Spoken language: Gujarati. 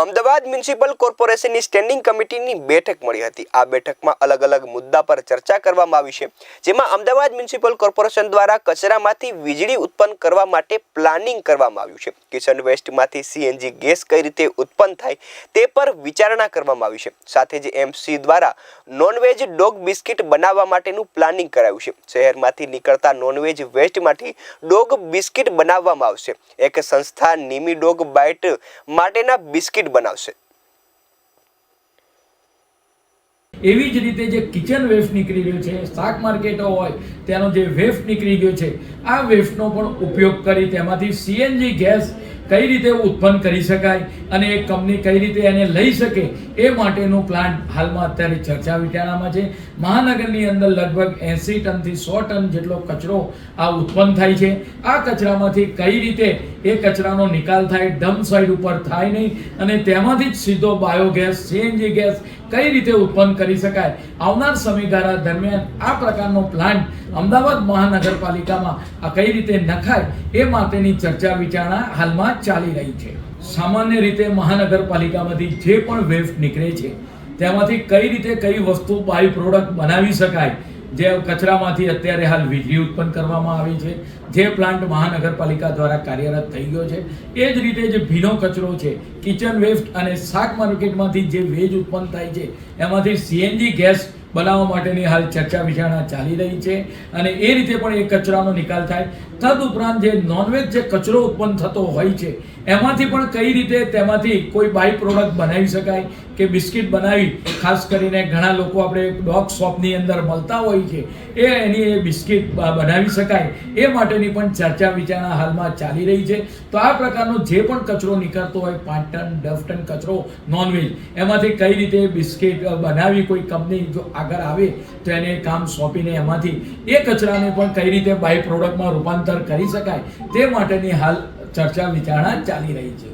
અમદાવાદ મ્યુનિસિપલ કોર્પોરેશનની સ્ટેન્ડિંગ કમિટીની બેઠક મળી હતી. આ બેઠકમાં અલગ અલગ મુદ્દા પર ચર્ચા કરવામાં આવી છે. જેમાં અમદાવાદ મ્યુનિસિપલ કોર્પોરેશન દ્વારા કચરામાંથી વીજળી ઉત્પન્ન કરવા માટે પ્લાનિંગ કરવામાં આવ્યું છે. કિચન વેસ્ટમાંથી સીએનજી ગેસ કઈ રીતે ઉત્પન્ન થાય તે પર વિચારણા કરવામાં આવી છે. સાથે જ એમસી દ્વારા નોનવેજ ડોગ બિસ્કિટ બનાવવા માટેનું પ્લાનિંગ કરાયું છે. શહેરમાંથી નીકળતા નોનવેજ વેસ્ટમાંથી ડોગ બિસ્કિટ બનાવવામાં આવશે. એક સંસ્થા નિમી ડોગ બાઇટ માટેના બિસ્કિટ બનાવશે. એવી જ રીતે જે કિચન વેસ્ટ નીકળી રહ્યો છે, શાક માર્કેટો હોય તેનો જે વેસ્ટ નીકળી ગયો છે, આ વેસ્ટનો પણ ઉપયોગ કરી તેમાંથી સીએનજી ગેસ કઈ રીતે ઉત્પન્ન કરી શકાય અને એ કંપની કઈ રીતે એને લઈ શકે એ માટેનું પ્લાન્ટ હાલમાં અત્યારે ચર્ચા વિચારણામાં છે. મહાનગરની અંદર લગભગ એંસી ટનથી સો ટન જેટલો કચરો આ ઉત્પન્ન થાય છે. આ કચરામાંથી કઈ રીતે એ કચરાનો નિકાલ થાય ડમ સાઈડ ઉપર થાય નહીં અને તેમાંથી જ સીધો બાયોગેસ સીએનજી ગેસ કઈ રીતે ઉત્પન્ન કરી શકાય? આવનાર સમયગાળા દરમિયાન આ પ્રકારનો પ્લાન્ટ અમદાવાદ મહાનગરપાલિકામાં આ કઈ રીતે નખાય એ માટેની ચર્ચા વિચારણા હાલમાં ચાલી રહી છે. સામાન્ય રીતે મહાનગરપાલિકામાંથી જે પણ વેસ્ટ નીકળે છે, તેમાંથી કઈ રીતે કઈ વસ્તુ બાય પ્રોડક્ટ બનાવી શકાય જે કચરામાંથી અત્યારે હાલ વીજળી ઉત્પન્ન કરવામાં આવી છે, જે પ્લાન્ટ મહાનગરપાલિકા દ્વારા કાર્યરત થઈ ગયો છે. એ જ રીતે જે ભીનો કચરો છે કિચન વેસ્ટ અને શાક માર્કેટમાંથી જે વેજ ઉત્પન્ન થાય છે, એમાંથી સીએનજી ગેસ બનાવવા માટેની હાલ ચર્ચા વિચારણા ચાલી રહી છે અને એ રીતે પણ એ કચરાનો નિકાલ થાય. તદ ઉપરાંત જે નોનવેજ જે કચરો ઉત્પન્ન થતો હોય છે, એમાંથી પણ કઈ રીતે તેમાંથી કોઈ બાય પ્રોડક્ટ બનાવી શકાય કે બિસ્કિટ બનાવી, ખાસ કરીને ઘણા લોકો આપણે ડોગ શોપની અંદર મળતા હોય છે, એ એની એ બિસ્કિટ બનાવી શકાય. એ માટેની પણ ચર્ચા વિચારણા હાલમાં ચાલી રહી છે. તો આ પ્રકારનો જે પણ કચરો નીકળતો હોય, પાંચ ટન, દસ ટન કચરો નોનવેજ એમાંથી કઈ રીતે બિસ્કિટ બનાવી કોઈ કંપની જો આગળ આવે તો એને કામ સોંપીને એમાંથી એ કચરાને પણ કઈ રીતે બાય પ્રોડક્ટમાં રૂપાંતર કરી શકાય તે માટેની હાલ ચર્ચા વિચારણા ચાલી રહી છે.